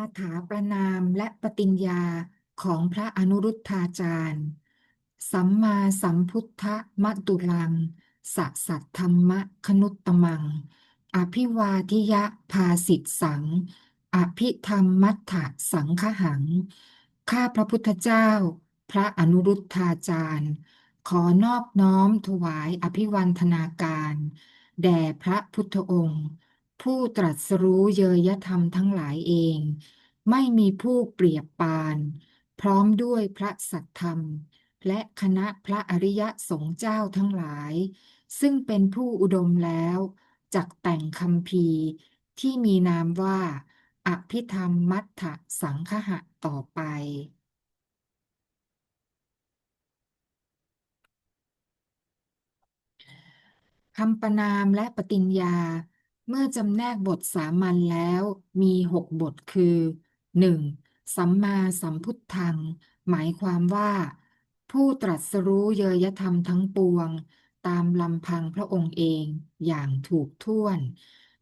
าถาประนามและปฏิญญาของพระอนุรุทธาจารย์ สัมมาสัมพุทธมตุลังสะสัทธรรมะคนุตตมัง อภิวาทิยะภาสิทธสัง อภิธรรมมัฏฐสังคหัง ข้าพระพุทธเจ้า พระอนุรุทธาจารย์ ขอนอบน้อมถวายอภิวันธนาการ แด่พระพุทธองค์ ผู้ตรัสรู้เยยธรรมทั้งหลายเอง ไม่มีผู้เปรียบปาน พร้อมด้วยพระสัทธรรม และคณะพระอริยสงฆ์เจ้าทั้งหลาย ซึ่งเป็นผู้อุดมแล้วจักแต่งคำพีร์ที่มีนามว่า อภิธรรมมัฏฐสังคหะต่อไป คำประนามและปฏิญญา เมื่อจำแนกบทสามัญแล้วมีหกบทคือ 1. สัมมาสัมพุทธัง หมายความว่า ผู้ตรัสรู้เยยธรรมทั้งปวง ตามลำพังพระองค์เองอย่างถูกถ้วน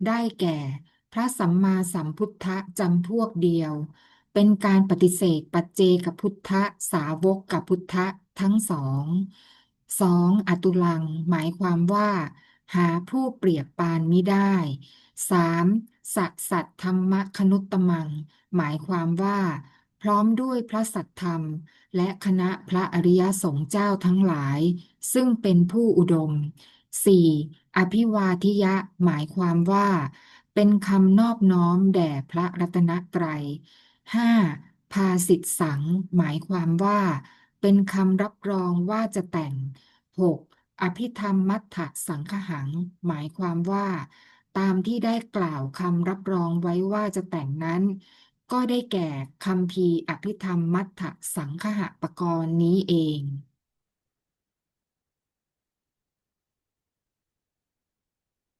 ได้แก่ พระสัมมาสัมพุทธะจำพวกเดียว เป็นการปฏิเสธปัจเจกพุทธะสาวกกับพุทธะทั้งสองสองอตุลัง หมายความว่า หาผู้เปรียบปานมิได้สามสัตสัตธรรมคนุตตมัง หมายความว่า พร้อมด้วยพระสัตธรรม และคณะพระอริยสงฆ์เจ้าทั้งหลาย ซึ่งเป็นผู้อุดม 4. อภิวาทิยะ หมายความว่า เป็นคำนอบน้อมแด่พระรัตนตรัย 5. ภาสิทธสัง หมายความว่า เป็นคำรับรองว่าจะแต่ง 6. อภิธรรมมัฏฐสังคหัง หมายความว่า ตามที่ได้กล่าวคำรับรองไว้ว่าจะแต่งนั้น ก็ได้แก่คำพีร์อภิธรรมมัฏฐสังคหปกรณ์นี้เอง